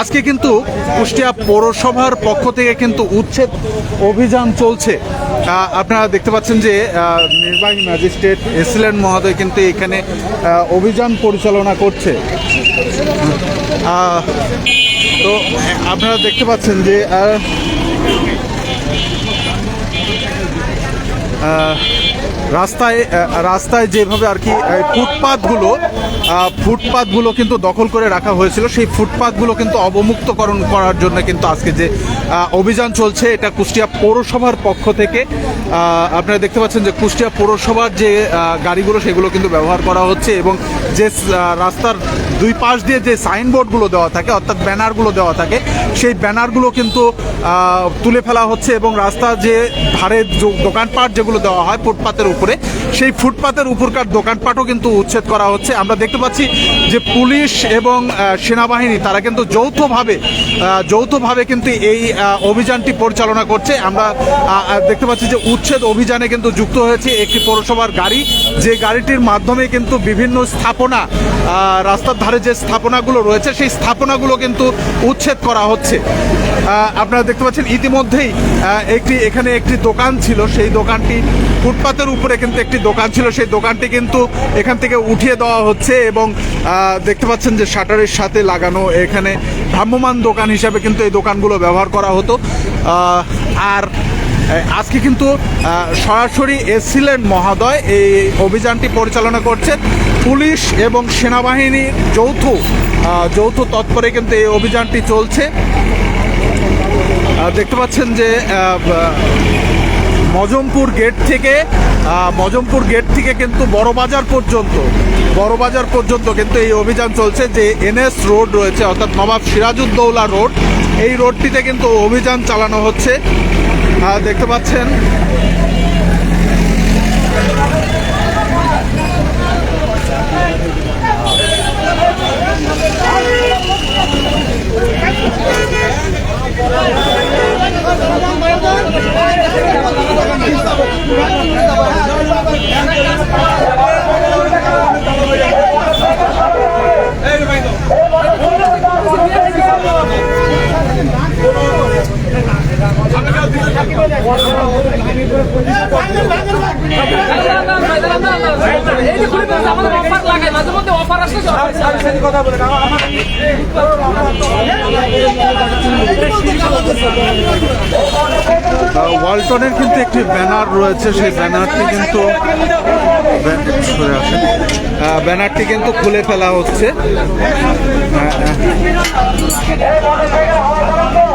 আজকে কিন্তু কুষ্টিয়া পৌরসভার পক্ষ থেকে কিন্তু উচ্ছেদ অভিযান চলছে। আপনারা দেখতে পাচ্ছেন যে নির্বাহী ম্যাজিস্ট্রেট এসিলেন মহোদয় কিন্তু এখানে অভিযান পরিচালনা করছে। তো আপনারা দেখতে পাচ্ছেন যে রাস্তায় রাস্তায় যেভাবে আর কি আহ, ফুটপাতগুলো কিন্তু দখল করে রাখা হয়েছিল। সেই ফুটপাতগুলো কিন্তু অবমুক্তকরণ করার জন্য কিন্তু আজকে যে অভিযান চলছে, এটা কুষ্টিয়া পৌরসভার পক্ষ থেকে আপনারা দেখতে পাচ্ছেন যে কুষ্টিয়া পৌরসভার যে গাড়িগুলো, সেগুলো কিন্তু ব্যবহার করা হচ্ছে এবং যে রাস্তার দুই পাশ দিয়ে যে সাইনবোর্ডগুলো দেওয়া থাকে, অর্থাৎ ব্যানারগুলো দেওয়া থাকে, সেই ব্যানারগুলো কিন্তু তুলে ফেলা হচ্ছে এবং রাস্তার যে ধারে দোকানপাট যেগুলো দেওয়া হয় ফুটপাতের উপরে, সেই ফুটপাতের উপরকার দোকানপাটও কিন্তু উচ্ছেদ করা হচ্ছে। আমরা দেখতে পাচ্ছি যে পুলিশ এবং সেনাবাহিনী, তারা কিন্তু যৌথভাবে যৌথভাবে কিন্তু এই অভিযানটি পরিচালনা করছে। আমরা দেখতে পাচ্ছি যে উচ্ছেদ অভিযানে কিন্তু যুক্ত হয়েছে একটি পৌরসভার গাড়ি। যে গাড়িটির মাধ্যমে কিন্তু বিভিন্ন স্থাপনা রাস্তার ধারে যে স্থাপনাগুলো রয়েছে, সেই স্থাপনাগুলো কিন্তু উচ্ছেদ করা হচ্ছে। আপনারা দেখতে পাচ্ছেন ইতিমধ্যেই একটি, এখানে একটি দোকান ছিল। সেই দোকানটি ফুটপাতের উপরে কিন্তু একটি দোকান ছিল। সেই দোকানটি কিন্তু এখান থেকে উঠিয়ে দেওয়া হচ্ছে এবং দেখতে পাচ্ছেন যে শাটারের সাথে লাগানো এখানে ভ্রাম্যমান দোকান হিসাবে কিন্তু এই দোকানগুলো ব্যবহার করা হতো। আর আজকে কিন্তু সরাসরি এসিলেন মহোদয়। এই অভিযানটি পরিচালনা করছেন পুলিশ এবং সেনাবাহিনীর যৌথ যৌথ তৎপরে কিন্তু এই অভিযানটি চলছে। দেখতে পাচ্ছেন যে মজমপুর গেট থেকে মজমপুর গেট থেকে কিন্তু বড়বাজার পর্যন্ত বড়বাজার পর্যন্ত কিন্তু এই অভিযান চলছে যে এনএস রোড রয়েছে, অর্থাৎ নবাব সিরাজউদ্দৌলা রোড। এই রোডটিতে কিন্তু অভিযান চালানো হচ্ছে। দেখতে পাচ্ছেন এই যে খুলে ফেলছে, আমাদের অফার লাগায় মাঝে মধ্যে অফার আসলে আহ, ওয়ালটনের কিন্তু একটি ব্যানার রয়েছে সেই ব্যানারটি কিন্তু ব্যানারটি কিন্তু খুলে ফেলা হচ্ছে। আহ, আহ,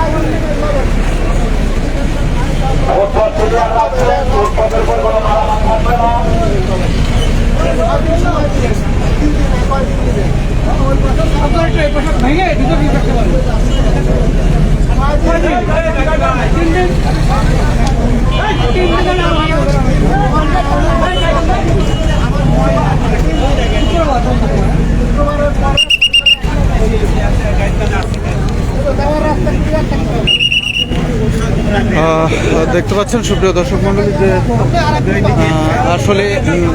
যায় আহ, দেখতে পাচ্ছেন সুপ্রিয় দর্শক মন্ডলী যে আসলে উম,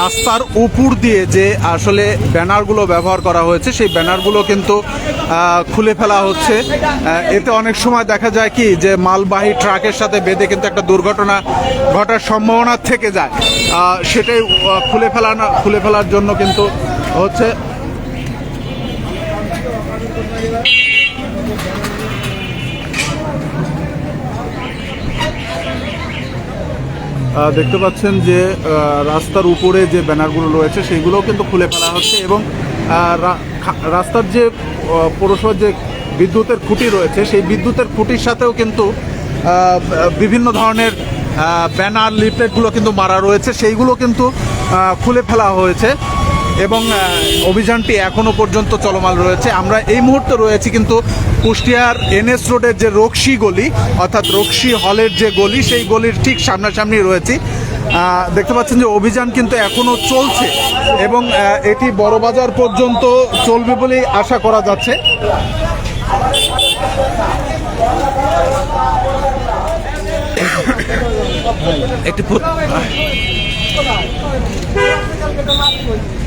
রাস্তার উপর দিয়ে যে আসলে ব্যানারগুলো ব্যবহার করা হয়েছে, সেই ব্যানারগুলো কিন্তু খুলে ফেলা হচ্ছে। এতে অনেক সময় দেখা যায় কি যে মালবাহী ট্রাকের সাথে বেঁধে কিন্তু একটা দুর্ঘটনা ঘটার সম্ভাবনা থেকে যায়। সেটাই খুলে ফেলানো, খুলে ফেলার জন্য কিন্তু হচ্ছে। দেখতে পাচ্ছেন যে রাস্তার উপরে যে ব্যানারগুলো রয়েছে সেইগুলোও কিন্তু খুলে ফেলা হচ্ছে এবং রাস্তার যে পৌরসভার যে বিদ্যুতের খুঁটি রয়েছে, সেই বিদ্যুতের খুঁটির সাথেও কিন্তু বিভিন্ন ধরনের ব্যানার, লিফলেটগুলো কিন্তু মারা রয়েছে, সেইগুলো কিন্তু খুলে ফেলা হয়েছে। এবং অভিযানটি এখনও পর্যন্ত চলমান রয়েছে। আমরা এই মুহূর্তে রয়েছি কিন্তু কুষ্টিয়ার এনএস রোডের যে রক্সি গলি, অর্থাৎ রক্সি হলের যে গলি, সেই গলির ঠিক সামনাসামনি রয়েছি। দেখতে পাচ্ছেন যে অভিযান কিন্তু এখনও চলছে এবং এটি বড়বাজার পর্যন্ত চলবে বলেই আশা করা যাচ্ছে। একটি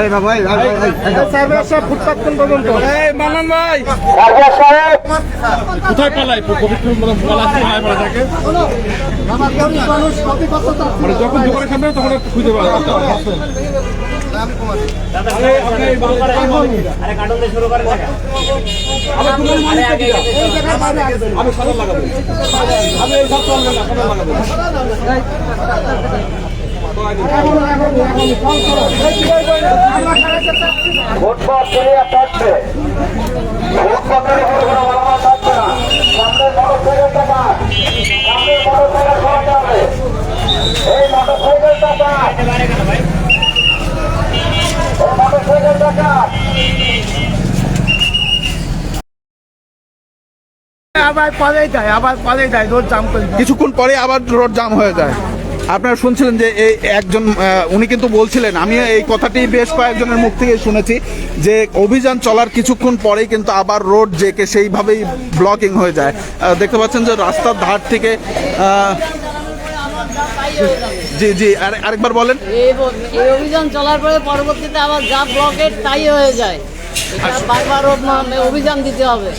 এই সাহেবের সব ফুটপাত কোন পর্যন্ত? মান্নান ভাই। কোথায় পালাই? পবিত্র থাকে মানে যখন দোকানের সামনে তখন খুঁজে পাওয়া আমি সাদা লাগাবো। আমি সব চলবে না লাগাবো। আবার পরে যায়, আবার পরে যায়, রোড জাম করে কিছুক্ষণ পরে আবার রোড জাম হয়ে যায়। আপনারা শুনছিলেন যে এই একজন উনি কিন্তু বলছিলেন আমি এই কথাটি বেশ কয়েকজনের মুখ থেকে শুনেছি যে অভিযান চলার কিছুক্ষণ পরেই কিন্তু আবার রোড জেকে সেইভাবেই ব্লকিং হয়ে যায়। দেখতে পাচ্ছেন যে রাস্তার ধার থেকে জি জি আর আরেকবার বলেন। এই অভিযান চলার পরে পরবর্তীতে আবার যা ব্লকেট তাই হয়ে যায়। এটা বারবার অভিযান দিতে হবে।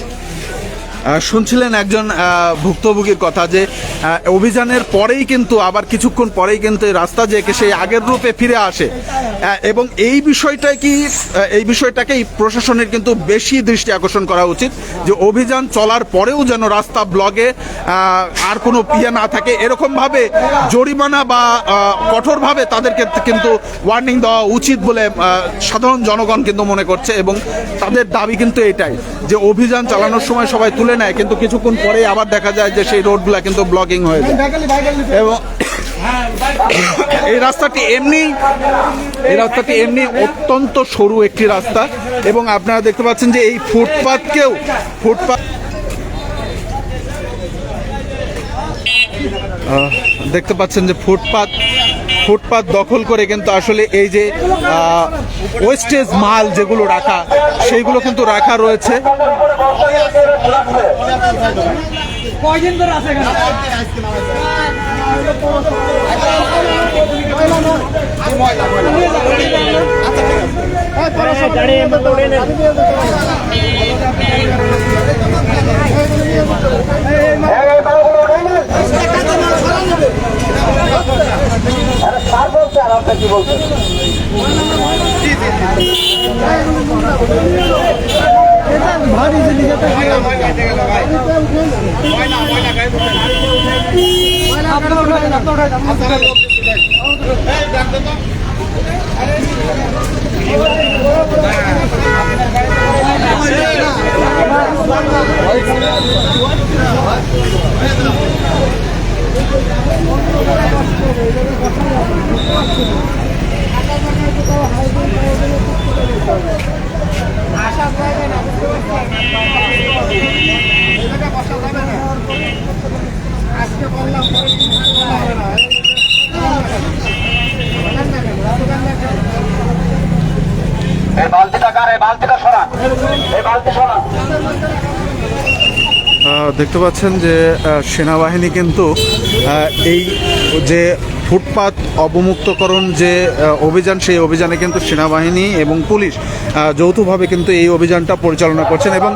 শুনছিলেন একজন ভুক্তভোগীর কথা যে অভিযানের পরেই কিন্তু, আবার কিছুক্ষণ পরেই কিন্তু এই রাস্তা যে সেই আগের রূপে ফিরে আসে। এবং এই বিষয়টাই কি এই বিষয়টাকেই প্রশাসনের কিন্তু বেশি দৃষ্টি আকর্ষণ করা উচিত যে, অভিযান চলার পরেও যেন রাস্তা ব্লগে আর কোনো ইয়ে না থাকে। এরকমভাবে জরিমানা বা কঠোরভাবে তাদেরকে কিন্তু ওয়ার্নিং দেওয়া উচিত বলে সাধারণ জনগণ কিন্তু মনে করছে এবং তাদের দাবি কিন্তু এটাই যে, অভিযান চালানোর সময় সবাই তুলে নেয়, কিন্তু কিছুক্ষণ পরে আবার দেখা যায় যে সেই রোডগুলো কিন্তু ব্লকিং হয়ে যায়। এবং এই রাস্তাটি এমনি, এই রাস্তাটি এমনি অত্যন্ত সরু একটি রাস্তা। এবং আপনারা দেখতে পাচ্ছেন যে এই ফুটপাথকেও ফুটপাত দেখতে পাচ্ছেন যে ফুটপাত ফুটপাত দখল করে কিন্তু আসলে এই যে ওয়েস্টেজ মাল যেগুলো রাখা সেইগুলো কিন্তু রাখা রয়েছে। এই স্যার বলছে আর আপনি কি বলছেন? পরে কিন্তু হবে না দেখতে পাচ্ছেন যে সেনাবাহিনী কিন্তু এই যে ফুটপাত অবমুক্তকরণ যে অভিযান, সেই অভিযানে কিন্তু সেনাবাহিনী এবং পুলিশ যৌথভাবে কিন্তু এই অভিযানটা পরিচালনা করছেন এবং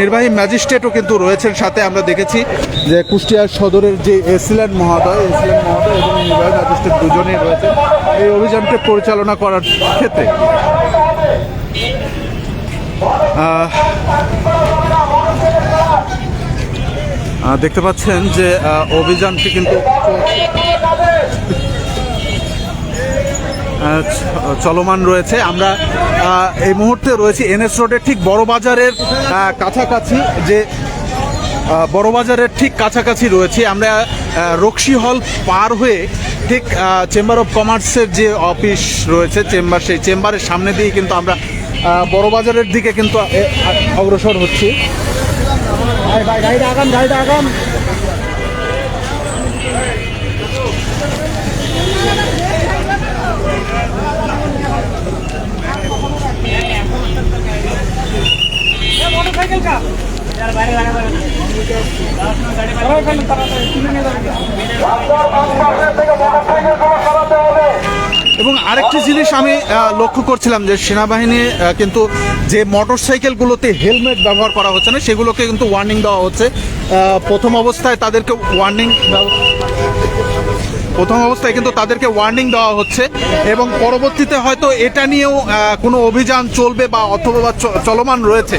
নির্বাহী ম্যাজিস্ট্রেটও কিন্তু রয়েছেন সাথে। আমরা দেখেছি যে কুষ্টিয়ার সদরের যে এসিল্যান্ড মহোদয় এসিল্যান্ড মহোদয় এবং নির্বাহী ম্যাজিস্ট্রেট দুজনেই রয়েছেন এই অভিযানকে পরিচালনা করার ক্ষেত্রে। দেখতে পাচ্ছেন যে অভিযানটি কিন্তু চলমান রয়েছে। আমরা এই মুহূর্তে রয়েছি এনএস রোডের ঠিক বড় বাজারের কাছাকাছি যে বড় বাজারের ঠিক কাছাকাছি রয়েছে। আমরা রক্সি হল পার হয়ে ঠিক চেম্বার অফ কমার্সের যে অফিস রয়েছে, চেম্বার, সেই চেম্বারের সামনে দিয়ে কিন্তু আমরা বড় বাজারের দিকে কিন্তু অগ্রসর হচ্ছি। ভাই ভাই গাড়িটা আগাম গাড়িটা আগাম। মোটরসাইকেল কা? রাস্তার বাম পাশে থেকে মোটরসাইকেল সরাতে হবে। এবং আরেকটি জিনিস আমি লক্ষ্য করছিলাম যে সেনাবাহিনী কিন্তু যে মোটরসাইকেলগুলোতে হেলমেট ব্যবহার করা হচ্ছে না, সেগুলোকে কিন্তু ওয়ার্নিং দেওয়া হচ্ছে। প্রথম অবস্থায় তাদেরকে ওয়ার্নিং প্রথম অবস্থায় কিন্তু তাদেরকে ওয়ার্নিং দেওয়া হচ্ছে এবং পরবর্তীতে হয়তো এটা নিয়েও কোনো অভিযান চলবে বা অথবা চলমান রয়েছে।